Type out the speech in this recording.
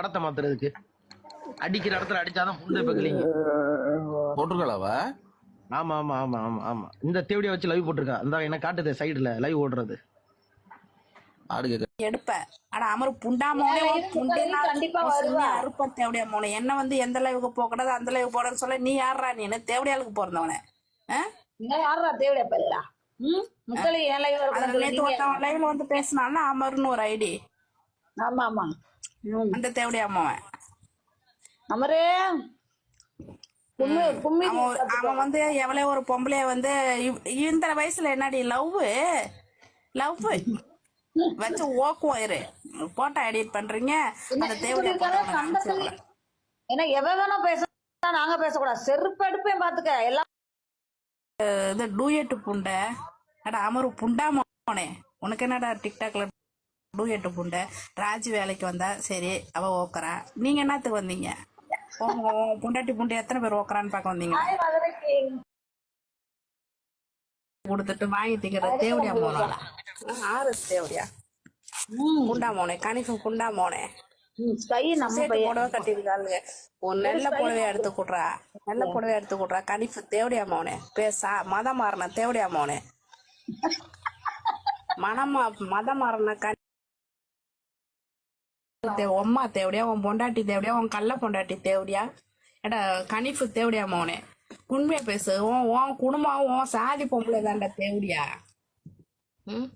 படத்தை மாத்துறதுக்கு? அடிக்கிற இடத்துல அடிச்சாதான் புண்டை பக்கலிங்க போட்டிருக்காளாவ ஆமா ஆமா ஆமா ஆமா ஆமா. இந்த தேவடியை வச்சு லைவ் போட்டிருக்கா. இந்த என்ன காட்டுது சைடுல லைவ் ஓடுறது. ஆடு கேட்க எடுப்ப. ஆனா அமர் புண்டா மோனே புண்டை கண்டிப்பா கண்டிப்பா வருவா. அறுப்ப தேவடியா மோனே. என்ன வந்து எந்த லைவுக்கு போக கூடாது அந்த லைவ் போடன்னு சொல்ல நீ யாரா நீ? தேவடியாளுக்கு பிறந்தவனே. யாரா தேவையா பல்லா ம்? முத்தலி ஏன் லைவ் அதுல வரக்கூடாது நேத்து ஒருத்தவன் லைவ்ல வந்து பேசினான்னா அமர்னு ஒரு ஐடி ஆமா ஆமா. அந்த தேவடியா அம்மாவன் அமரே! அவன் வந்து எவ்வளவு ஒரு பொம்பளைய வந்து இந்த வயசுல என்னடி லவ் லவ் வச்சு ஓக்குவோம் இரு. போட்டோ எடிட் பண்றீங்க. அந்த தேவடியா ஏன்னா எவ வேணா பேச நாங்க பேசக்கூடாது. செருப்பு எடுப்பேன் பாத்துக்க எல்லாம் இது டூயட்டு புண்டை. அட அமரு புண்டா மோனே. உனக்கு என்னடா டிக்டாக்ல டூயட்டு புண்டை ராஜ் வேலைக்கு வந்தா சரி அவ ஓக்குறா. நீங்க என்னத்துக்கு வந்தீங்க? உங்க புண்டாட்டி புண்டை எத்தனை பேர் ஓக்குறான்னு பார்க்க வந்தீங்க? கொடுத்துட்டு வாங்கி திங்கிற தேவடியா மோனால ஆறு தேவடியா? புண்டா மோனே கணிப்பு புண்டா மோனே. புடவை கட்டிருக்காளுங்க நல்ல புடவை எடுத்து கொடுறா? நல்ல புடவை எடுத்து கொடுறா? கணிப்பு தேவடியா மோனே. பேசா மதம் மாறின தேவடியா மோனே. மனம் மதம் மாறின உம்மா தேவடியா உன் பொண்டாட்டி தேவடியா உன் கள்ள பொண்டாட்டி தேவடியா? ஏடா கணிப்பு தேவடியா மோனே உண்மையா பேசு. உன் உன் குடும்பம் உன் சாதி பொம்பளை தான்டா தேவடியா? ம்?